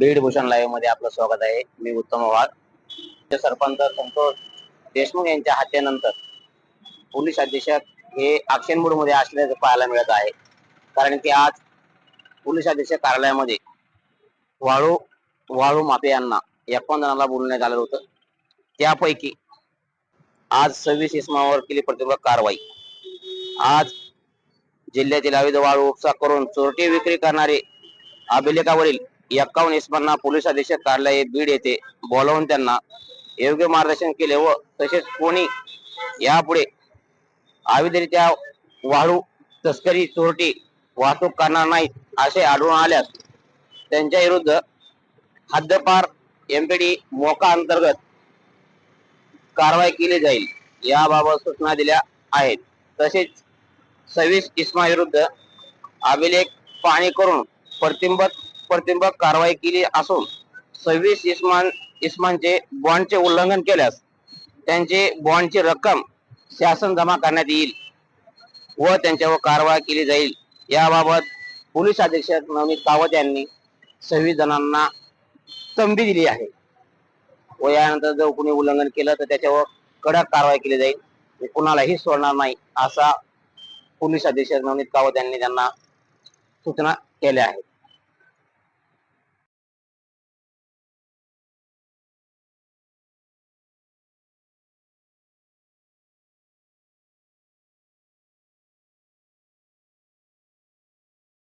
बीड भूषण लाईव्हमध्ये आपलं स्वागत आहे. मी उत्तम वाघ सरपंच संतोष देशमुख यांच्या हत्येनंतर पोलीस अधीक्षक हे ऍक्शनमध्ये असल्याचं पाहायला मिळत आहे. कारण की आज पोलीस अधीक्षक कार्यालयामध्ये वाळू वाळू माफियांना एकोण जणांना बोलण्यात आलं होतं. त्यापैकी आज सव्वीस इसमावर केली प्रतिबंधक कारवाई. आज जिल्ह्यातील अवैध वाळू उपसा करून चोरटी विक्री करणारे अभिलेखावरील एक्कावन्न इसमांना पोलीस अधीक्षक कार्यालय बीड येथे बोलावून त्यांना योग्य मार्गदर्शन केले व तसेच कोणी यापुढे अवैधरित्या वाळू तस्करी चोरटी वाहतूक करणार नाहीत असे आढळून आल्यास त्यांच्या विरुद्ध हद्दपार एमपीडी मोका अंतर्गत कारवाई केली जाईल याबाबत सूचना दिल्या आहेत. तसेच सव्वीस इस्मा विरुद्ध अभिलेख पाहणी करून प्रतिबंध प्रतिबंधक कारवाई केली असून सव्वीस इस्मान इस्मानचे बॉन्डचे उल्लंघन केल्यास त्यांचे बॉन्डची रक्कम शासन जमा करण्यात येईल व त्यांच्यावर कारवाई केली जाईल. याबाबत पोलीस अधीक्षक नवनीत कावत यांनी सव्वीस जणांना तंबी दिली आहे. व यानंतर जर कोणी उल्लंघन केलं तर त्याच्यावर कडक कारवाई केली जाईल. कुणालाही सोडणार नाही असा पोलीस अधीक्षक नवनीत कावत यांनी त्यांना सूचना केल्या आहेत.